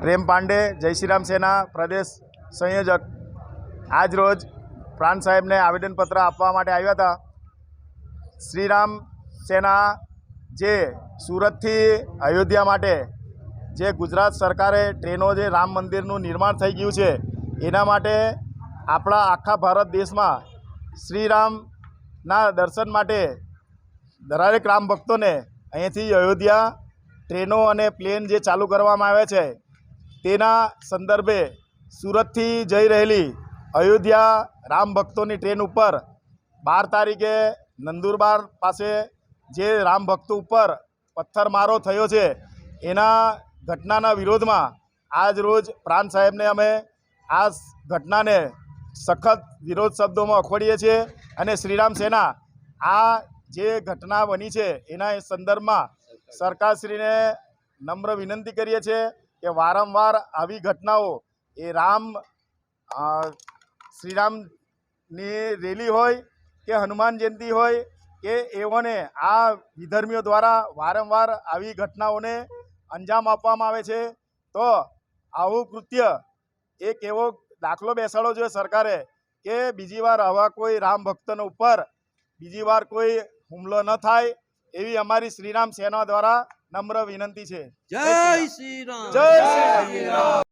પ્રેમ પાંડે જય શ્રીરામ સેના પ્રદેશ સંયોજક. આજ રોજ પ્રાંત સાહેબને આવેદનપત્ર આપવા માટે આવ્યા હતા. શ્રીરામ સેના જે સુરતથી અયોધ્યા માટે જે ગુજરાત સરકારે ટ્રેનો જે રામ મંદિરનું નિર્માણ થઈ ગયું છે એના માટે આપણા આખા ભારત દેશમાં શ્રીરામના દર્શન માટે દરેક રામ ભક્તોને અહીંથી અયોધ્યા ટ્રેનો અને પ્લેન જે ચાલુ કરવામાં આવે છે, તેના સંદર્ભે સુરતથી જઈ રહેલી અયોધ્યા રામ ભક્તોની ટ્રેન ઉપર બાર તારીખે નંદુરબાર પાસે જે રામ ભક્તો ઉપર પથ્થરમારો થયો છે, એના ઘટનાના વિરોધમાં આજ રોજ પ્રાંત સાહેબને અમે આ ઘટનાને સખત વિરોધ શબ્દોમાં અખોડીએ છીએ અને શ્રીરામ સેના આ જે ઘટના બની છે, એના સંદર્ભમાં સરકારશ્રીને નમ્ર વિનંતી કરીએ છીએ કે વારંવાર આવી ઘટનાઓ, એ રામ શ્રીરામની રેલી હોય કે હનુમાન જયંતિ હોય કે એઓને, આ વિધર્મીઓ દ્વારા વારંવાર આવી ઘટનાઓને અંજામ આપવામાં આવે છે, તો આવું કૃત્ય એક એવો દાખલો બેસાડવો જોઈએ સરકારે કે બીજી વાર આવા કોઈ રામ ભક્તનો ઉપર, બીજી વાર કોઈ હુમલો ન થાય એવી અમારી શ્રીરામ સેના દ્વારા નમ્ર વિનંતી છે. જય શ્રી રામ. જય શ્રી રામ.